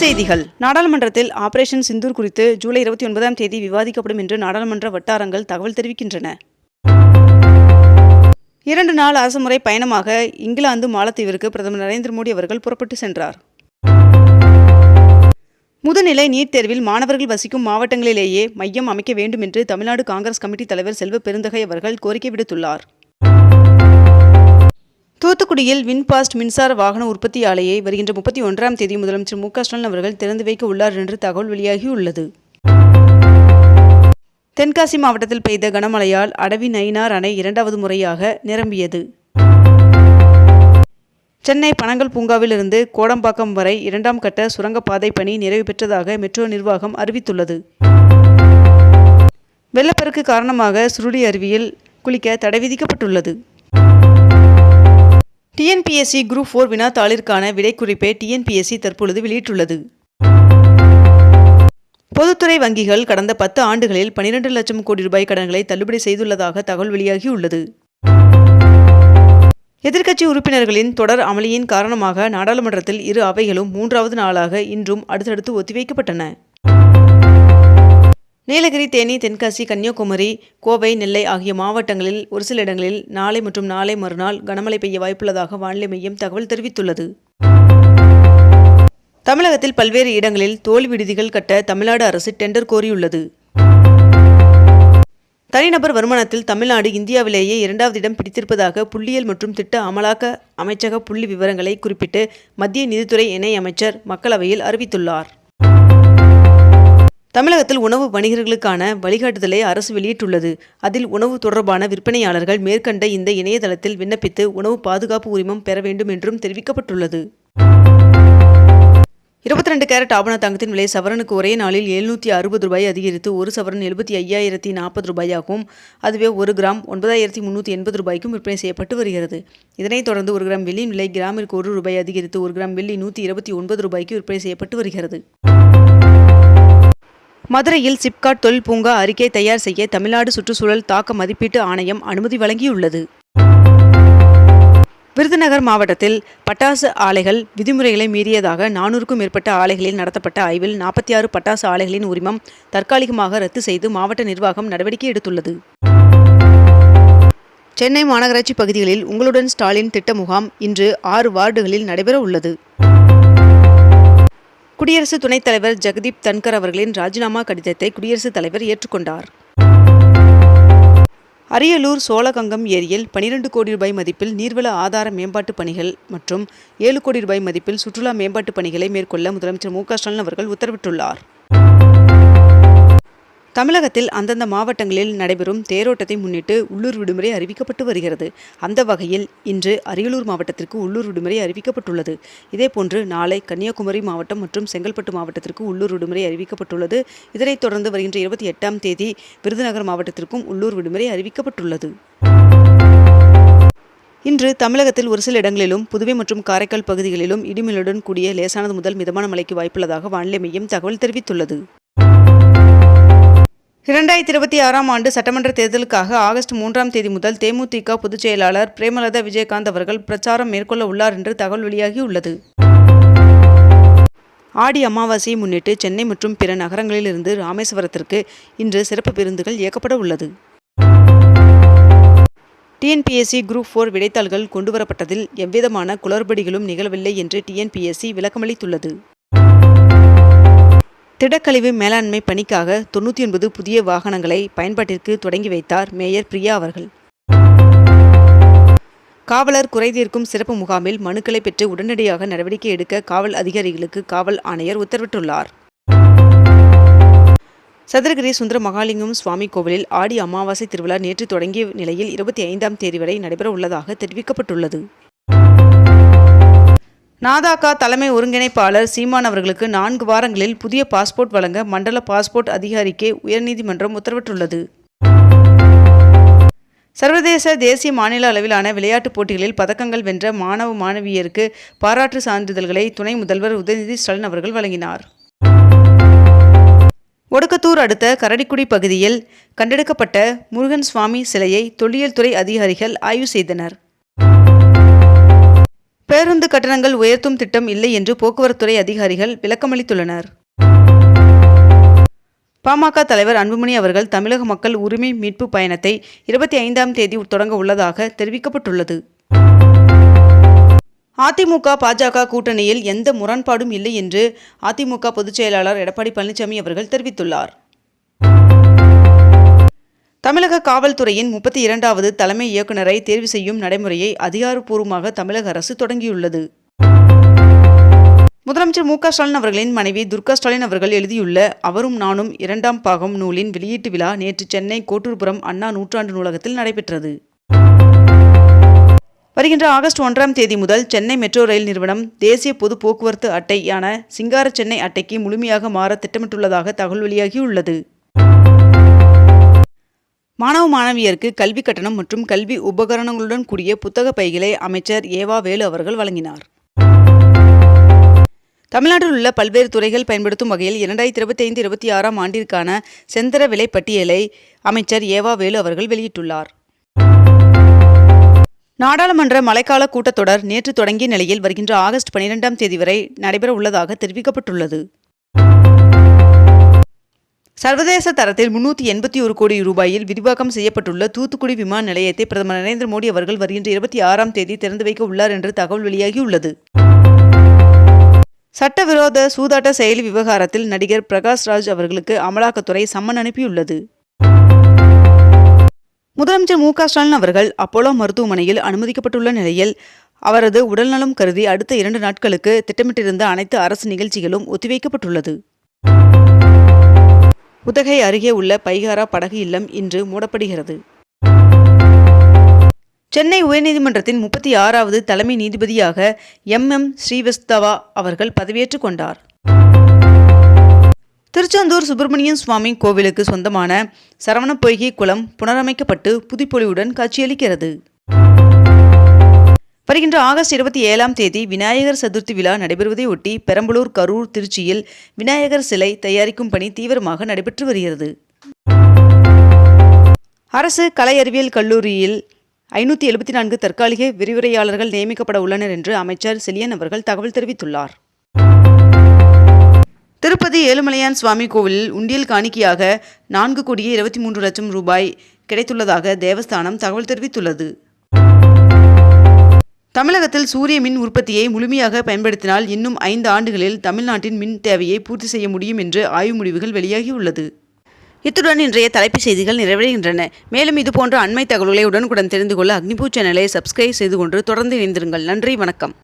செய்திகள். நாடாளுமன்றத்தில் ஆபரேஷன் சிந்தூர் குறித்து ஜூலை இருபத்தி ஒன்பதாம் தேதி விவாதிக்கப்படும் என்று நாடாளுமன்ற வட்டாரங்கள் தகவல் தெரிவிக்கின்றன. இரண்டு நாள் அரசுமுறை பயணமாக இங்கிலாந்து மாலத்தீவிற்கு பிரதமர் நரேந்திர மோடி அவர்கள் புறப்பட்டு சென்றார். முதுநிலை நீட் தேர்வில் மாணவர்கள் வசிக்கும் மாவட்டங்களிலேயே மையம் அமைக்க வேண்டும் என்று தமிழ்நாடு காங்கிரஸ் கமிட்டி தலைவர் செல்வ பெருந்தகை அவர்கள் கோரிக்கை விடுத்துள்ளார். தூத்துக்குடியில் வின்பாஸ்ட் மின்சார வாகன உற்பத்தி ஆலையை வருகின்ற முப்பத்தி ஒன்றாம் தேதி முதலமைச்சர் மு க ஸ்டாலின் அவர்கள் திறந்து வைக்க உள்ளார் என்று தகவல் வெளியாகியுள்ளது. தென்காசி மாவட்டத்தில் பெய்த கனமழையால் அடவி நயினார் அணை இரண்டாவது முறையாக நிரம்பியது. சென்னை பனங்கல் பூங்காவிலிருந்து கோடம்பாக்கம் வரை இரண்டாம் கட்ட சுரங்கப்பாதை பணி நிறைவு பெற்றதாக மெட்ரோ நிர்வாகம் அறிவித்துள்ளது. வெள்ளப்பெருக்கு காரணமாக சுருளி அருவியில் குளிக்க தடை விதிக்கப்பட்டுள்ளது. டிஎன்பிஎஸ்சி குரூப் ஃபோர் வினாத்தாளிற்கான விடைக்குறிப்பை டிஎன்பிஎஸ்சி தற்பொழுது வெளியிட்டுள்ளது. பொதுத்துறை வங்கிகள் கடந்த பத்து ஆண்டுகளில் பனிரெண்டு லட்சம் கோடி ரூபாய் கடன்களை தள்ளுபடி செய்துள்ளதாக தகவல் வெளியாகியுள்ளது. எதிர்க்கட்சி உறுப்பினர்களின் தொடர் அமளியின் காரணமாக நாடாளுமன்றத்தில் இரு அவைகளும் மூன்றாவது நாளாக இன்றும் அடுத்தடுத்து ஒத்திவைக்கப்பட்டன. நீலகிரி தேனி தென்காசி கன்னியாகுமரி கோவை நெல்லை ஆகிய மாவட்டங்களில் ஒரு சில இடங்களில் நாளை மற்றும் நாளை மறுநாள் கனமழை பெய்ய வாய்ப்புள்ளதாக வானிலை மையம் தகவல் தெரிவித்துள்ளது. தமிழகத்தில் பல்வேறு இடங்களில் தோல் விடுதிகள் கட்ட தமிழ்நாடு அரசு டெண்டர் கோரியுள்ளது. தனிநபர் வருமானத்தில் தமிழ்நாடு இந்தியாவிலேயே இரண்டாவது இடம் பிடித்திருப்பதாக புள்ளியியல் மற்றும் திட்ட அமலாக்க அமைச்சக புள்ளி விவரங்களை குறிப்பிட்டு மத்திய நிதித்துறை இணை அமைச்சர் மக்களவையில் அறிவித்துள்ளார். தமிழகத்தில் உணவு வணிகர்களுக்கான வழிகாட்டுதலை அரசு வெளியிட்டுள்ளது. அதில் உணவு தொடர்பான விற்பனையாளர்கள் மேற்கண்ட இந்த இணையதளத்தில் விண்ணப்பித்து உணவு பாதுகாப்பு உரிமம் பெற வேண்டும் என்றும் தெரிவிக்கப்பட்டுள்ளது. இருபத்தி ரெண்டு கேரட் ஆபண தங்கத்தின் விலை சவரனுக்கு ஒரே நாளில் எழுநூற்றி அறுபது ரூபாய் அதிகரித்து ஒரு சவரன் எழுபத்தி ஐயாயிரத்தி நாற்பது ரூபாயாகவும் அதுவே ஒரு கிராம் ஒன்பதாயிரத்தி முந்நூற்றி எண்பது ரூபாய்க்கும் விற்பனை செய்யப்பட்டு வருகிறது. இதனைத் தொடர்ந்து ஒரு கிராம் வெள்ளியின் விலை கிராமிற்கு ஒரு ரூபாய் அதிகரித்து ஒரு கிராம் வெள்ளி நூற்றி இருபத்தி ஒன்பது ரூபாய்க்கு விற்பனை செய்யப்பட்டு வருகிறது. மதுரையில் சிப்காட் தொழில் பூங்கா அறிக்கை தயார் செய்ய தமிழ்நாடு சுற்றுச்சூழல் தாக்க மதிப்பீட்டு ஆணையம் அனுமதி வழங்கியுள்ளது. விருதுநகர் மாவட்டத்தில் பட்டாசு ஆலைகள் விதிமுறைகளை மீறியதாக நானூறுக்கும் மேற்பட்ட ஆலைகளில் நடத்தப்பட்ட ஆய்வில் நாற்பத்தி ஆறு பட்டாசு ஆலைகளின் உரிமம் தற்காலிகமாக ரத்து செய்து மாவட்ட நிர்வாகம் நடவடிக்கை எடுத்துள்ளது. சென்னை மாநகராட்சி பகுதிகளில் உங்களுடன் ஸ்டாலின் திட்ட முகாம் இன்று ஆறு வார்டுகளில் நடைபெற உள்ளது குடியரசு துணைத் தலைவர் ஜெகதீப் தன்கர் அவர்களின் ராஜினாமா கடிதத்தை குடியரசுத் தலைவர் ஏற்றுக்கொண்டார். அரியலூர் சோழகங்கம் ஏரியில் பனிரெண்டு கோடி ரூபாய் மதிப்பில் நீர்வள ஆதார மேம்பாட்டு பணிகள் மற்றும் ஏழு கோடி ரூபாய் மதிப்பில் சுற்றுலா மேம்பாட்டு பணிகளை மேற்கொள்ள முதலமைச்சர் மு க ஸ்டாலின் அவர்கள் உத்தரவிட்டுள்ளார். தமிழகத்தில் அந்தந்த மாவட்டங்களில் நடைபெறும் தேரோட்டத்தை முன்னிட்டு உள்ளூர் விடுமுறை அறிவிக்கப்பட்டு வருகிறது. அந்த வகையில் இன்று அரியலூர் மாவட்டத்திற்கு உள்ளூர் விடுமுறை அறிவிக்கப்பட்டுள்ளது. இதேபோன்று நாளை கன்னியாகுமரி மாவட்டம் மற்றும் செங்கல்பட்டு மாவட்டத்திற்கு உள்ளூர் விடுமுறை அறிவிக்கப்பட்டுள்ளது. இதனைத் தொடர்ந்து வருகின்ற இருபத்தி எட்டாம் தேதி விருதுநகர் மாவட்டத்திற்கும் உள்ளூர் விடுமுறை அறிவிக்கப்பட்டுள்ளது. இன்று தமிழகத்தில் ஒரு சில இடங்களிலும் புதுவை மற்றும் காரைக்கால் பகுதிகளிலும் இடிமின்னுடன் கூடிய லேசானது முதல் மிதமான மழைக்கு வாய்ப்புள்ளதாக வானிலை மையம் தகவல் தெரிவித்துள்ளது. இரண்டாயிரத்தி இருபத்தி ஆறாம் ஆண்டு சட்டமன்ற தேர்தலுக்காக ஆகஸ்ட் மூன்றாம் தேதி முதல் தேமுதிக பொதுச் செயலாளர் பிரேமலதா விஜயகாந்த் அவர்கள் பிரச்சாரம் மேற்கொள்ள உள்ளார் என்று தகவல் வெளியாகியுள்ளது ஆடி அமாவாசையை முன்னிட்டு சென்னை மற்றும் பிற நகரங்களிலிருந்து ராமேஸ்வரத்திற்கு இன்று சிறப்பு பேருந்துகள் இயக்கப்பட உள்ளது. டிஎன்பிஎஸ்சி குரூப் ஃபோர் விடைத்தாள்கள் கொண்டுவரப்பட்டதில் எவ்விதமான குளறுபடிகளும் நிகழவில்லை என்று டிஎன்பிஎஸ்சி விளக்கமளித்துள்ளது. திடக்கழிவு மேலாண்மை பணிக்காக தொண்ணூற்றி ஒன்பது புதிய வாகனங்களை பயன்பாட்டிற்கு தொடங்கி வைத்தார் மேயர் பிரியா அவர்கள். காவலர் குறைதீர்க்கும் சிறப்பு முகாமில் மனுக்களை பெற்று உடனடியாக நடவடிக்கை எடுக்க காவல் அதிகாரிகளுக்கு காவல் ஆணையர் உத்தரவிட்டுள்ளார். சதுரகிரி சுந்தர மகாலிங்கம் சுவாமி கோவிலில் ஆடி அமாவாசை திருவிழா நேற்று தொடங்கிய நிலையில் இருபத்தி ஐந்தாம் தேதி வரை நடைபெற உள்ளதாக தெரிவிக்கப்பட்டுள்ளது. நாதாக்கா தலைமை ஒருங்கிணைப்பாளர் சீமான் அவர்களுக்கு நான்கு வாரங்களில் புதிய பாஸ்போர்ட் வழங்க மண்டல பாஸ்போர்ட் அதிகாரிக்கே உயர்நீதிமன்றம் உத்தரவிட்டுள்ளது. சர்வதேச தேசிய மாநில அளவிலான விளையாட்டுப் போட்டிகளில் பதக்கங்கள் வென்ற மாணவ மாணவியருக்கு பாராட்டு சான்றிதழ்களை துணை முதல்வர் உதயநிதி ஸ்டாலின் அவர்கள் வழங்கினார். ஒடுக்கத்தூர் அடுத்த கரடிக்குடி பகுதியில் கண்டெடுக்கப்பட்ட முருகன் சுவாமி சிலையை தொல்லியல் துறை அதிகாரிகள் ஆய்வு செய்தனர். பேருந்து கட்டணங்கள் உயர்த்தும் திட்டம் இல்லை என்று போக்குவரத்துறை அதிகாரிகள் விளக்கமளித்துள்ளனர். பாமக தலைவர் அன்புமணி அவர்கள் தமிழக மக்கள் உரிமை மீட்பு பயணத்தை இருபத்தி ஐந்தாம் தேதி தொடங்க உள்ளதாக தெரிவிக்கப்பட்டுள்ளது. அதிமுக பாஜக கூட்டணியில் எந்த முரண்பாடும் இல்லை என்று அதிமுக பொதுச்செயலாளர் எடப்பாடி பழனிசாமி அவர்கள் தெரிவித்துள்ளார். தமிழக காவல்துறையின் முப்பத்தி இரண்டாவது தலைமை இயக்குநரை தேர்வு செய்யும் நடைமுறையை அதிகாரப்பூர்வமாக தமிழக அரசு தொடங்கியுள்ளது. முதலமைச்சர் மு க ஸ்டாலின் அவர்களின் மனைவி துர்கா ஸ்டாலின் அவர்கள் எழுதியுள்ள அவரும் நானும் இரண்டாம் பாகம் நூலின் வெளியீட்டு விழா நேற்று சென்னை கோட்டூர்புரம் அண்ணா நூற்றாண்டு நூலகத்தில் நடைபெற்றது. வருகின்ற ஆகஸ்ட் ஒன்றாம் தேதி முதல் சென்னை மெட்ரோ ரயில் நிறுவனம் தேசிய பொது போக்குவரத்து அட்டையான சிங்கார சென்னை அட்டைக்கு முழுமையாக மாற திட்டமிட்டுள்ளதாக தகவல் வெளியாகியுள்ளது. மாணவ மாணவியருக்கு கல்வி கட்டணம் மற்றும் கல்வி உபகரணங்களுடன் கூடிய புத்தக பைகளை அமைச்சர் ஏவா வேலு அவர்கள் வழங்கினார். தமிழ்நாட்டில் உள்ள பல்வேறு துறைகள் பயன்படுத்தும் வகையில் இரண்டாயிரத்தி இருபத்தி ஐந்து இருபத்தி ஆறாம் ஆண்டிற்கான செந்தர விலை பட்டியலை அமைச்சர் ஏவா வேலு அவர்கள் வெளியிட்டுள்ளார். நாடாளுமன்ற மழைக்கால கூட்டத்தொடர் நேற்று தொடங்கிய நிலையில் வருகின்ற ஆகஸ்ட் பனிரெண்டாம் தேதி வரை நடைபெற உள்ளதாக தெரிவிக்கப்பட்டுள்ளது. சர்வதேச தரத்தில் முன்னூற்றி எண்பத்தி ஒரு கோடி ரூபாயில் விரிவாக்கம் செய்யப்பட்டுள்ள தூத்துக்குடி விமான நிலையத்தை பிரதமர் நரேந்திர மோடி அவர்கள் வருகின்ற இருபத்தி ஆறாம் தேதி திறந்து வைக்க உள்ளார் என்று தகவல் வெளியாகியுள்ளது. சட்டவிரோத சூதாட்ட செயலி விவகாரத்தில் நடிகர் பிரகாஷ் ராஜ் அவர்களுக்கு அமலாக்கத்துறை சம்மன் அனுப்பியுள்ளது. முதலமைச்சர் மு ஸ்டாலின் அவர்கள் அப்போலோ மருத்துவமனையில் அனுமதிக்கப்பட்டுள்ள நிலையில் அவரது உடல்நலம் கருதி அடுத்த இரண்டு நாட்களுக்கு திட்டமிட்டிருந்த அனைத்து அரசு நிகழ்ச்சிகளும் ஒத்திவைக்கப்பட்டுள்ளது. உதகை அருகே உள்ள பைகாரா படகு இல்லம் இன்று மூடப்படுகிறது. சென்னை உயர்நீதிமன்றத்தின் முப்பத்தி ஆறாவது தலைமை நீதிபதியாக எம். எம். ஸ்ரீவஸ்தவா அவர்கள் பதவியேற்றுக் கொண்டார். திருச்செந்தூர் சுப்பிரமணியன் சுவாமி கோவிலுக்கு சொந்தமான சரவணப்பொய்கை குளம் புனரமைக்கப்பட்டு புதுப்பொலிவுடன் காட்சியளிக்கிறது. வருகின்ற ஆகஸ்ட் இருபத்தி ஏழாம் தேதி விநாயகர் சதுர்த்தி விழா நடைபெறுவதை ஒட்டி பெரம்பலூர் கரூர் திருச்சியில் விநாயகர் சிலை தயாரிக்கும் பணி தீவிரமாக நடைபெற்று வருகிறது. அரசு கலை அறிவியல் கல்லூரியில் ஐநூற்றி எழுபத்தி நான்கு தற்காலிக விரிவுரையாளர்கள் நியமிக்கப்பட உள்ளனர் என்று அமைச்சர் செலியன் அவர்கள் தகவல் தெரிவித்துள்ளார். திருப்பதி ஏழுமலையான் சுவாமி கோவிலில் உண்டியல் காணிக்கையாக நான்கு கோடியே இருபத்தி மூன்று லட்சம் ரூபாய் கிடைத்துள்ளதாக தேவஸ்தானம் தகவல் தெரிவித்துள்ளது. தமிழகத்தில் சூரிய மின் உற்பத்தியை முழுமையாக பயன்படுத்தினால் இன்னும் ஐந்து ஆண்டுகளில் தமிழ்நாட்டின் மின் தேவையை பூர்த்தி செய்ய முடியும் என்று ஆய்வு முடிவுகள் வெளியாகியுள்ளது. இத்துடன் இன்றைய தலைப்புச் செய்திகள் நிறைவடைகின்றன. மேலும் இதுபோன்ற அண்மை தகவல்களை உடனுக்குடன் தெரிந்து கொள்ள அக்னிபூ சேனலை சப்ஸ்கிரைப் செய்து கொண்டு தொடர்ந்து இணைந்திருங்கள். நன்றி வணக்கம்.